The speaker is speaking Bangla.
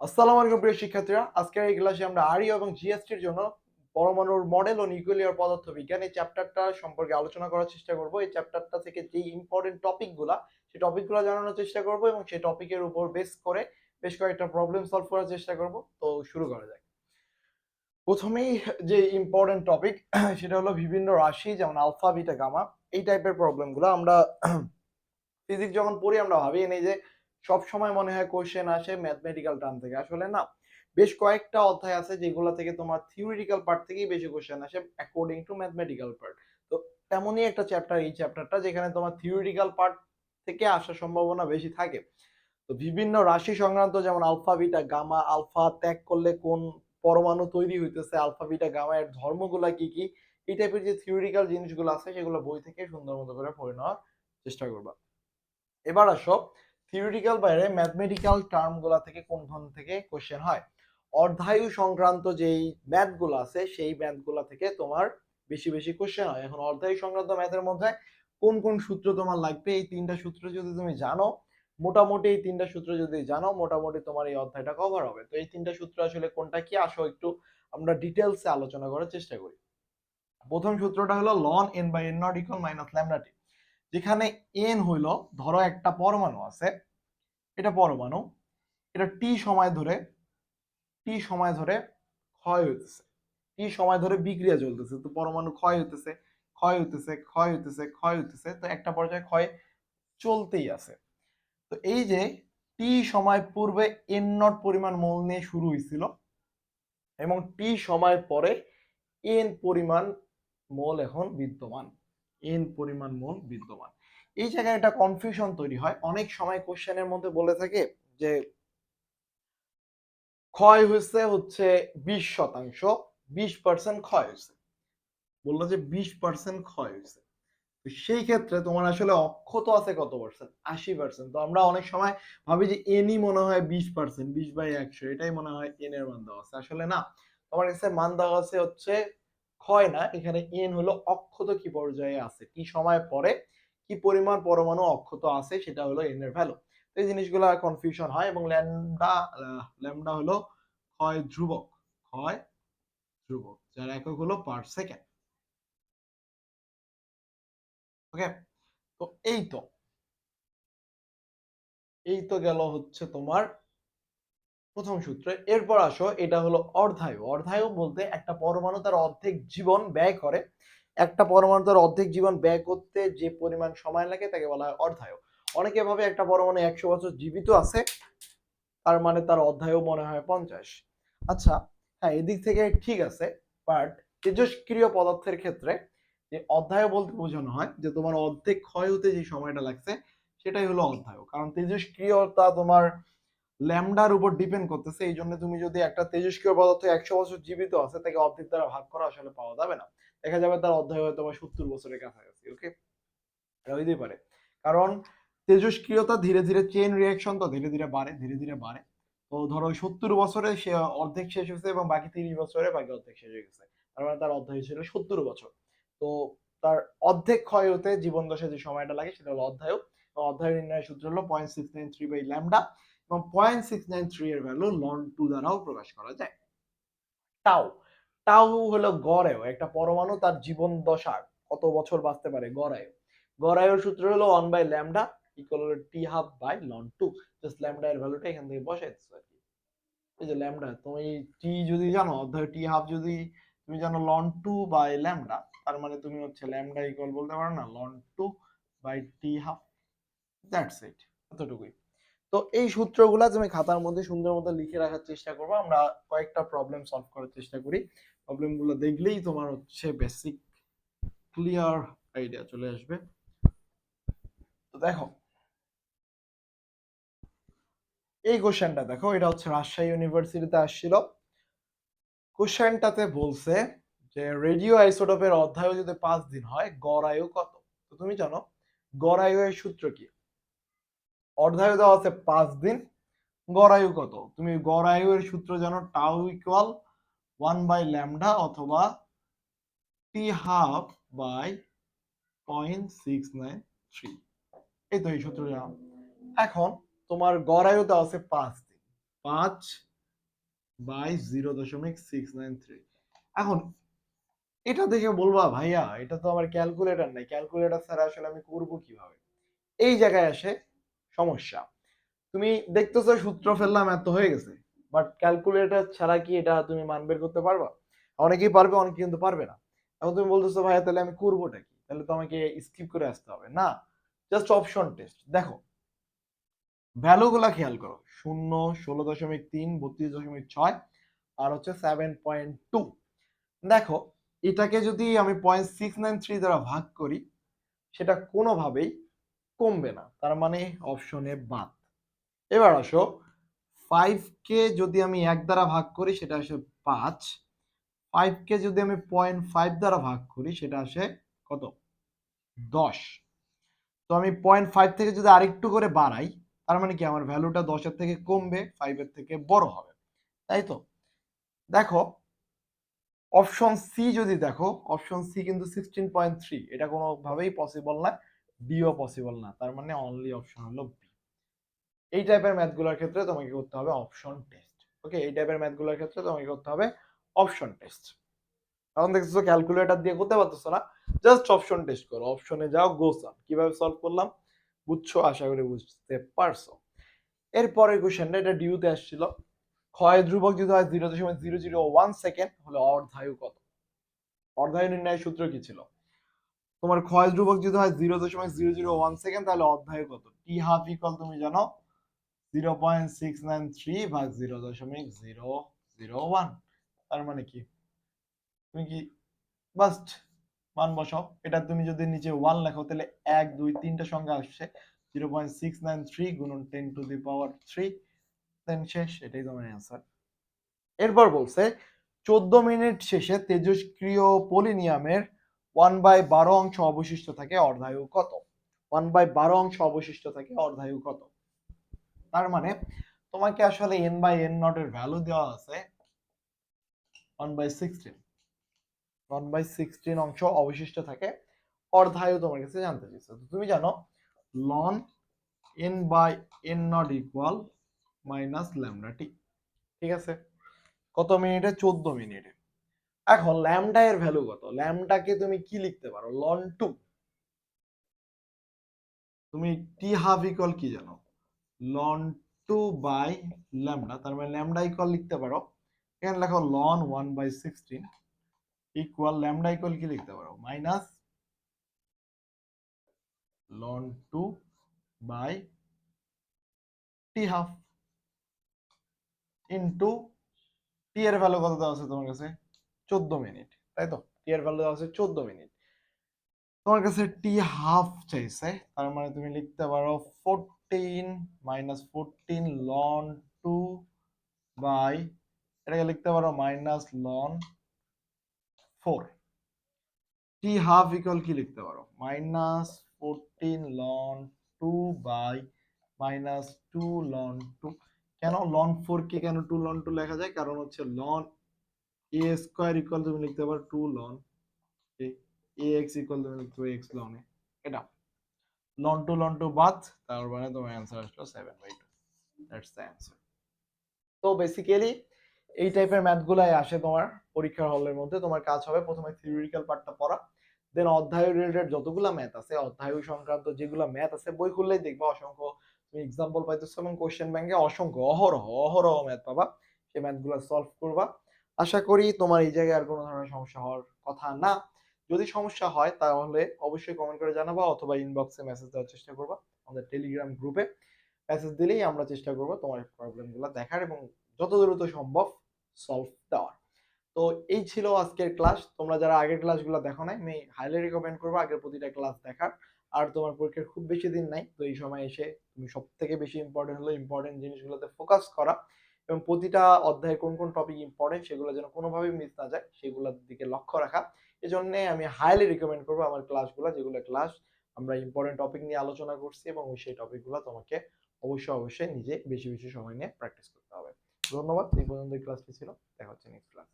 আসসালামু আলাইকুম প্রিয় শিক্ষার্থীরা। আজকের এই ক্লাসে আমরা আরই এবং জিএসটির জন্য পরমাণুর মডেল ও নিউক্লিয়ার পদার্থবিজ্ঞান এই চ্যাপ্টারটা সম্পর্কে আলোচনা করার চেষ্টা করব। এই চ্যাপ্টারটা থেকে যে ইম্পর্টেন্ট টপিকগুলা সেই টপিকগুলো জানানোর চেষ্টা করব এবং সেই টপিকের উপর বেস করে বেশ কয়েকটা প্রবলেম সলভ করার চেষ্টা করব। তো শুরু করা যাক। প্রথমেই যে ইম্পর্টেন্ট টপিক সেটা হলো বিভিন্ন রাশি, যেমন আলফা বিটা গামা এই টাইপের প্রবলেমগুলো আমরা ফিজিক্স যখন পড়ি, আমরা ভাবি নেই যে সব সময় মনে হয় কোশ্চেন আসে ম্যাথমেটিক্যাল টার্ম থেকে। আসলে না, বেশ কয়েকটা অধ্যায় আছে যেগুলো থেকে তোমার থিওরিটিক্যাল পার্ট থেকেই বেশি কোশ্চেন আসে অ্যাকর্ডিং টু ম্যাথমেটিক্যাল পার্ট তো তেমনই একটা চ্যাপ্টার এই চ্যাপ্টারটা যেখানে তোমার থিওরিটিক্যাল পার্ট থেকে আসার সম্ভাবনা বেশি থাকে। তো বিভিন্ন রাশি সংক্রান্ত যেমন আলফা বিটা গামা আলফা ত্যাগ করলে কোন পরমাণু তৈরি হইতেছে আলফা বিটা গামা এর ধর্মগুলা কি কি, এই টাইপের যে থিওরিটিক্যাল জিনিসগুলো আছে সেগুলো বই থেকে সুন্দর মতো করে পড়ে নেওয়ার চেষ্টা করবা। এবার আসো থিওরিটিক্যাল বাইরে ম্যাথমেটিক্যাল টার্মগুলা থেকে কোন ধরন থেকে কোশ্চেন হয়। অর্ধায়ু সংক্রান্ত যেই ম্যাথগুলো আছে, সেই ম্যাথগুলা থেকে তোমার বেশি বেশি কোশ্চেন হয়। এখন অর্ধায়ু সংক্রান্ত ম্যাথের মধ্যে কোন কোন সূত্র তোমার লাগবে? এই তিনটা সূত্র যদি তুমি জানো, মোটামুটি এই তিনটা সূত্র যদি জানো, মোটামুটি তোমার এই অধ্যায়টা কভার হবে। তো এই তিনটা সূত্র আসলে কোনটা কি? আসো একটু আমরা ডিটেলসে আলোচনা করার চেষ্টা করি। প্রথম সূত্রটা হলো ln N by N nought equal minus lambda t যেখানে এন হইল, ধরো একটা পরমাণু আছে, এটা পরমাণু, এটা টি সময় ধরে টি সময় ধরে ক্ষয় হইতেছে। টি সময় ধরে বিক্রিয়া চলতেছে, তো পরমাণু ক্ষয় হইতেছে ক্ষয় হইতেছে ক্ষয় হইতেছে ক্ষয় হইতেছে, তো একটা পর্যায়ে ক্ষয় চলতেই আছে। তো এই যে টি সময় পূর্বে এন নট পরিমাণ মোল নিয়ে শুরু হয়েছিল এবং টি সময় পরে এন পরিমাণ মোল এখন বিদ্যমান। এন পরিমাণ মোল বিদ্যমান। এই জায়গায় একটা কনফিউশন তৈরি হয়। অনেক সময় কোশ্চেনের মধ্যে বলে থাকে যে, ক্ষয় হয়েছে হচ্ছে বিশ শতাংশ, বিশ পার্সেন্ট ক্ষয় হয়েছে। বলল যে বিশ পার্সেন্ট ক্ষয় হয়েছে। সেই ক্ষেত্রে তোমার আসলে অক্ষত আছে কত পার্সেন্ট আশি পার্সেন্ট তো আমরা অনেক সময় ভাবি যে এনই মনে হয় বিশ পার্সেন্ট বিশ বাই একশো, এটাই মনে হয় এন এর মান দেওয়া আছে। আসলে না, তোমার কাছে মান দেওয়া আছে হচ্ছে ক্ষয় না। এখানে এন হলো অক্ষত কি পর্যায়ে আছে? কি সময় পরে? কি পরিমাণ পরমাণু অক্ষত আছে? সেটা হলো এন এর ভ্যালু এই জিনিসগুলো কনফিউশন হয় এবং ল্যামডা ল্যামডা হলো ক্ষয় ধ্রুবক। ক্ষয় ধ্রুবক, যার একক হলো পার সেকেন্ড ওকে তো এই তো। এই তো গেল হচ্ছে তোমার প্রথম সূত্র। এরপর আসো, এটা হলো অর্ধায়ু। অর্ধায়ু বলতে একটা পরমাণু তার অর্ধেক জীবন ব্যয় করে। একটা পরমাণু তার অর্ধেক জীবন ব্যয় করতে যে পরিমাণ সময় লাগে তাকে বলা হয় অর্ধায়ু। অনেকে ভাবে একটা পরমাণু একশো বছর জীবিত আছে, তার মানে তার অধ্যায়ও মনে হয় পঞ্চাশ। আচ্ছা হ্যাঁ এদিক থেকে ঠিক আছে বাট তেজস্ক্রিয় পদার্থের ক্ষেত্রে যে অধ্যায় বলতে বোঝানো হয়, যে তোমার অর্ধেক ক্ষয় হতে যে সময়টা লাগছে, সেটাই হলো অধ্যায় কারণ তেজস্ক্রিয়তা তোমার ল্যামডার উপর ডিপেন্ড করতেছে এই জন্য তুমি যদি একটা তেজস্ক্রিয় পদার্থ একশো বছর জীবিত আছে, তাকে অর্ধেক দ্বারা ভাগ করা আসলে পাওয়া যাবে না। দেখা যাবে তার অধ্যায় হয়তো বা সত্তর বছরের কাছাকাছি ওকে এটা হইতেই পারে। কারণ তেজস্ক্রিয়তা ধীরে ধীরে চেন রিয়াকশন তো ধীরে ধীরে বাড়ে, ধীরে ধীরে বাড়ে। তো ধরো সত্তর বছরে সে অর্ধেক শেষ হয়েছে এবং বাকি তিরিশ বছরে বাকি অর্ধেক শেষ হয়ে গেছে। তার মানে তার অধ্যায় ছিল সত্তর বছর। তো তার অর্ধেক ক্ষয় হতে জীবন দশা যে সময়টা লাগে সেটা হলো অধ্যায় অধ্যায় নির্ণয়ের সূত্র হলো point six nine three by lambda এবং পয়েন্ট সিক্স নাইন থ্রি এর ভ্যালু লন টু দ্বারাও প্রকাশ করা যায়। টাও টাও হলো গড়েও একটা পরমাণু তার জীবন দশা কত বছর বাঁচতে পারে গড়ায়ু গড়ায়ুর সূত্র হলো ওয়ান বাই ল্যামডা ইকুয়াল হলো t half by ln two just lambda এর ভ্যালুটা এখান থেকে কি। এই যে ল্যামডা তুমি টি যদি জানো, অধ্যায় টি হাফ যদি তুমি জানো লন টু বাই ল্যামডা তার মানে তুমি হচ্ছে ল্যামডা ইকুয়াল বলতে পারো না ln two by t half that's it এতটুকুই। তো এই সূত্রগুলা তুমি খাতার মধ্যে সুন্দর মতো লিখে রাখার চেষ্টা করব, আমরা কয়েকটা প্রবলেম সলভ করার চেষ্টা করি। প্রবলেমগুলো দেখলেই তোমার হচ্ছে বেসিক ক্লিয়ার আইডিয়া চলে আসবে। তো দেখো, এই কোশ্চেনটা দেখো, এটা হচ্ছে রাজশাহী ইউনিভার্সিটিতে আসছিল। কোশ্চেনটাতে বলছে যে রেডিও আইসোটোপের অধ্যায় যদি পাঁচ দিন হয়, গড় আয়ু কত? তো তুমি জানো, গড় আয়ু এর সূত্র কি? অর্ধায়ু দেওয়া আছে পাঁচ দিন গড়ায়ু কত? তুমি গড়ায়ু এর সূত্র জানো tau equal one by lambda অথবা t half by point six nine three এই তো এই সূত্র জানো। এখন তোমার গড়ায়ু দেওয়া আছে পাঁচ দিন, পাঁচ বাই জিরো দশমিক সিক্স নাইন থ্রি এখন এটা দেখে বলবা, ভাইয়া, এটা তো আমার ক্যালকুলেটর নাই। ক্যালকুলেটর ছাড়া আসলে আমি করব কীভাবে? এই জায়গায় আসে সমস্যা। তুমি দেখতেছো সূত্র ফেললাম, এত হয়ে গেছে। বাট ক্যালকুলেটর ছাড়া কি এটা তুমি মান বের করতে পারবা? অনেকেই পারবে, অনেকে কিন্তু পারবে না। এখন তুমি বলতেছো, ভাইয়া, তাহলে আমি করবোটা কি? তাহলে তো আমাকে স্কিপ করে আসতে হবে। না জাস্ট অপশন টেস্ট দেখো ভ্যালু গুলা খেয়াল করো। শূন্য, ষোলো দশমিক তিন, বত্রিশ দশমিক ছয়, আর হচ্ছে সেভেন পয়েন্ট টু দেখো এটাকে যদি আমি পয়েন্ট সিক্স নাইন থ্রি দ্বারা ভাগ করি, সেটা কোনোভাবেই কমবে না। তার মানে অপশনে বাদ। এবার আসো ফাইভ কে যদি আমি এক দ্বারা ভাগ করি, সেটা আসে পাঁচ। ফাইভ কে যদি আমি পয়েন্ট ফাইভ দ্বারা ভাগ করি, সেটা আসে কত? দশ। তো আমি পয়েন্ট ফাইভ থেকে যদি আরেকটু করে বাড়াই, তার মানে কি আমার ভ্যালুটা দশের থেকে কমবে ফাইভের থেকে বড় হবে। তাই তো? দেখো অপশন সি যদি দেখো অপশন সি কিন্তু সিক্সটিন পয়েন্ট থ্রি এটা কোনোভাবেই পসিবল না বিও পসিবল না, তার মানে অনলি অপশন হলো বি এই টাইপের ম্যাথগুলোর ক্ষেত্রে তোমাকে করতে হবে অপশন টেস্ট ওকে এই টাইপের ম্যাথগুলোর ক্ষেত্রে তোমাকে করতে হবে অপশন টেস্ট এখন দেখতেছো ক্যালকুলেটর দিয়ে করতে পারতেছো না জাস্ট অপশন টেস্ট করো অপশনে যাও গোসান কীভাবে সলভ করলাম? বুঝছ? আশা করি বুঝতে পারছ। এরপরের কোশ্চেনটা এটা ডিউতে আসছিল। ক্ষয় ধ্রুবক যদি হয় জিরো দশমিক জিরো জিরো ওয়ান সেকেন্ড হলে অর্ধায়ু কত? অর্ধায়ু নির্ণয়ের সূত্র কি ছিল? তোমার ক্ষয় ধ্রুবক যদি হয় জিরো দশমিক জিরো জিরো ওয়ান সেকেন্ড তাহলে অর্ধায়ু কত? টি হাফ ইকল তুমি জানো zero point six nine three ভাগ জিরো দশমিক জিরো জিরো ওয়ান তার মানে কি? তুমি কি বাস্ট মান বসাও। এটা তুমি যদি নিচে ওয়ান লেখো, তাহলে এক, দুই, তিনটা সংখ্যা আসছে। Zero point six nine three গুণন ten to the power three then শেষ, এটাই তোমার অ্যান্সার এরপর বলছে, চোদ্দ মিনিট শেষে তেজস্ক্রিয় পলিনিয়ামের ওয়ান বাই বারো অংশ অবশিষ্ট থাকে অর্ধায়ু কত? ওয়ান বাই বারো অংশ অবশিষ্ট থাকে অর্ধায়ু কত? তার মানে তোমাকে আসলে এন বাই এন নট এর ভ্যালু দেওয়া আছে one by sixteen one by sixteen অংশ অবশিষ্ট থাকে অর্ধায়ু তোমার কাছে জানতে চাইছে। তুমি জানো ln N by N nought equal minus lambda t ঠিক আছে? কত মিনিটে? চোদ্দ মিনিটে। এখন ল্যামডা এর ভ্যালু কত? ল্যামডাকে তুমি কি লিখতে পারো? লন টু তুমি টি হাফ ইকুয়াল কি জানো? লন টু বাই ল্যামডা, তার মানে ল্যামডা ইকুয়াল লিখতে পারো। এখানে লেখো ln one by sixteen equal lambda equal কি লিখতে পারো? Minus ln two by t half into t এর ভ্যালু কত দেওয়া আছে তোমার কাছে? চোদ্দ মিনিট, তাই তো? টি এর ভ্যালু দেওয়া আছে চোদ্দ মিনিট। তোমার কাছে টি হাফ চাইছে, তার মানে তুমি লিখতে পারো fourteen minus fourteen ln two by এটাকে লিখতে পারো minus ln four t half equal কি লিখতে পারো? Minus fourteen ln two by minus two ln two কেন লন ফোর কে কেন টু লন টু লেখা যায়? কারণ হচ্ছে লন এ স্কোয়ার ইকুয়াল তুমি লিখতে পারো টু লন এক্স ইকুয়াল তুমি লিখতে পারো এক্স এটা লন টু লন টু বাদ তার মানে তোমার অ্যান্সার আসলো seven by two that's the answer তো বেসিক্যালি এই টাইপের ম্যাথগুলাই আসে তোমার পরীক্ষার হলের মধ্যে, তোমার কাজ হবে প্রথমে থিওরিটিক্যাল পার্টটা পড়া দেন অধ্যায় রিলেটেড যতগুলো ম্যাথ আছে অধ্যায় সংক্রান্ত যেগুলো ম্যাথ আছে, বই খুললেই দেখবা অসংখ্য তুমি এক্সাম্পল পাইতেছো এবং কোশ্চেন ব্যাংকে অসংখ্য অহরহ অহরহ ম্যাথ পাবা। সেই ম্যাথগুলো সলভ করবা। আশা করি তোমার এই জায়গায় আর কোনো ধরনের সমস্যা হওয়ার কথা না। যদি সমস্যা হয় তাহলে অবশ্যই কমেন্ট করে জানাবা অথবা ইনবক্সে মেসেজ দেওয়ার চেষ্টা করবা। আমাদের টেলিগ্রাম গ্রুপে মেসেজ দিলেই আমরা চেষ্টা করব তোমার প্রবলেমগুলো দেখার এবং যত দ্রুত সম্ভব সলভ দেওয়ার। তো এই ছিল আজকের ক্লাস তোমরা যারা আগের ক্লাসগুলো দেখো নাই, আমি হাইলি রেকমেন্ড করব আগের প্রতিটা ক্লাস দেখার। আর তোমার পরীক্ষার খুব বেশি দিন নাই, তো এই সময় এসে তুমি সব থেকে বেশি ইম্পর্টেন্ট হলো ইম্পর্টেন্ট জিনিসগুলোতে ফোকাস করা এবং প্রতিটা অধ্যায়ে কোন কোন টপিক ইম্পর্টেন্ট সেগুলো যেন কোনোভাবেই মিস না যায়, সেগুলোর দিকে লক্ষ্য রাখা। এজন্য আমি হাইলি রিকমেন্ড করব আমার ক্লাসগুলো যেগুলো ক্লাস আমরা ইম্পর্টেন্ট টপিক নিয়ে আলোচনা করছি এবং সেই টপিকগুলো তোমাকে অবশ্যই অবশ্যই নিজে বেশি বেশি সময় নিয়ে প্র্যাকটিস করতে হবে। ধন্যবাদ, এই পর্যন্ত ক্লাসটি ছিল, দেখা হচ্ছে নেক্সট ক্লাস